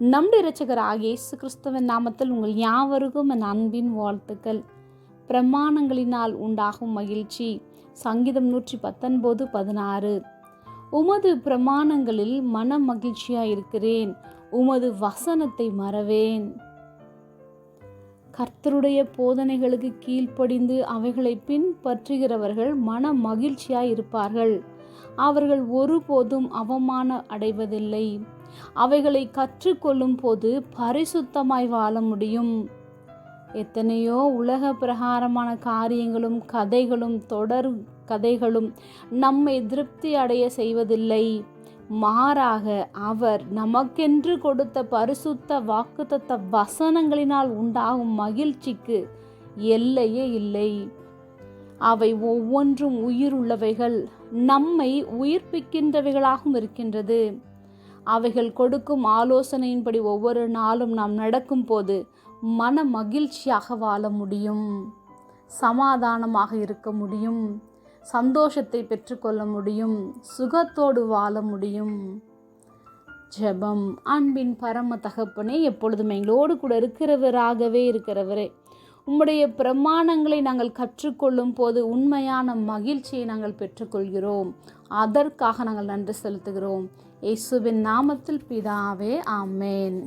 நம்முடைய இரட்சகராகிய இயேசு கிறிஸ்துவின் நாமத்தில் உங்கள் யாவருக்கும் என் அன்பின் வாழ்த்துக்கள். பிரமாணங்களினால் உண்டாகும் மகிழ்ச்சி. சங்கீதம் நூற்றி பத்தொன்பது பதினாறு. உமது பிரமாணங்களில் மன மகிழ்ச்சியாக இருக்கிறேன். உமது வசனத்தை மறவேன். கர்த்தருடைய போதனைகளுக்கு கீழ்ப்படிந்து அவைகளை பின்பற்றுகிறவர்கள் மன மகிழ்ச்சியாய் இருப்பார்கள். அவர்கள் ஒருபோதும் அவமானம் அடைவதில்லை. அவைகளை கற்றுக்கொள்ளும் போது பரிசுத்தமாய் வாழ முடியும். எத்தனையோ உலக பிரகாரமான காரியங்களும் கதைகளும் தொடர் கதைகளும் நம்மை திருப்தி அடைய செய்வதில்லை. மாறாக அவர் நமக்கென்று கொடுத்த பரிசுத்த வாக்குத்தத்த வசனங்களினால் உண்டாகும் மகிழ்ச்சிக்கு எல்லையே இல்லை. அவை ஒவ்வொன்றும் உயிர் உள்ளவைகள் நம்மை உயிர்ப்பிக்கின்றவைகளாகவும் இருக்கின்றது. அவைகள் கொடுக்கும் ஆலோசனையின்படி ஒவ்வொரு நாளும் நாம் நடக்கும் போது மன மகிழ்ச்சியாக வாழ முடியும் சமாதானமாக இருக்க முடியும் சந்தோஷத்தை பெற்றுக்கொள்ள முடியும் சுகத்தோடு வாழ முடியும். ஜெபம் அன்பின் பரம தகப்பனே எப்பொழுதும் எங்களோடு கூட இருக்கிறவராகவே இருக்கிறவரே. உம்முடைய பிரமாணங்களை நாங்கள் கற்றுக்கொள்ளும் போது உண்மையான மகிழ்ச்சியை நாங்கள் பெற்றுக்கொள்கிறோம். அதற்காக நாங்கள் நன்றி செலுத்துகிறோம். இயேசுவின் நாமத்தில் பிதாவே ஆமேன்.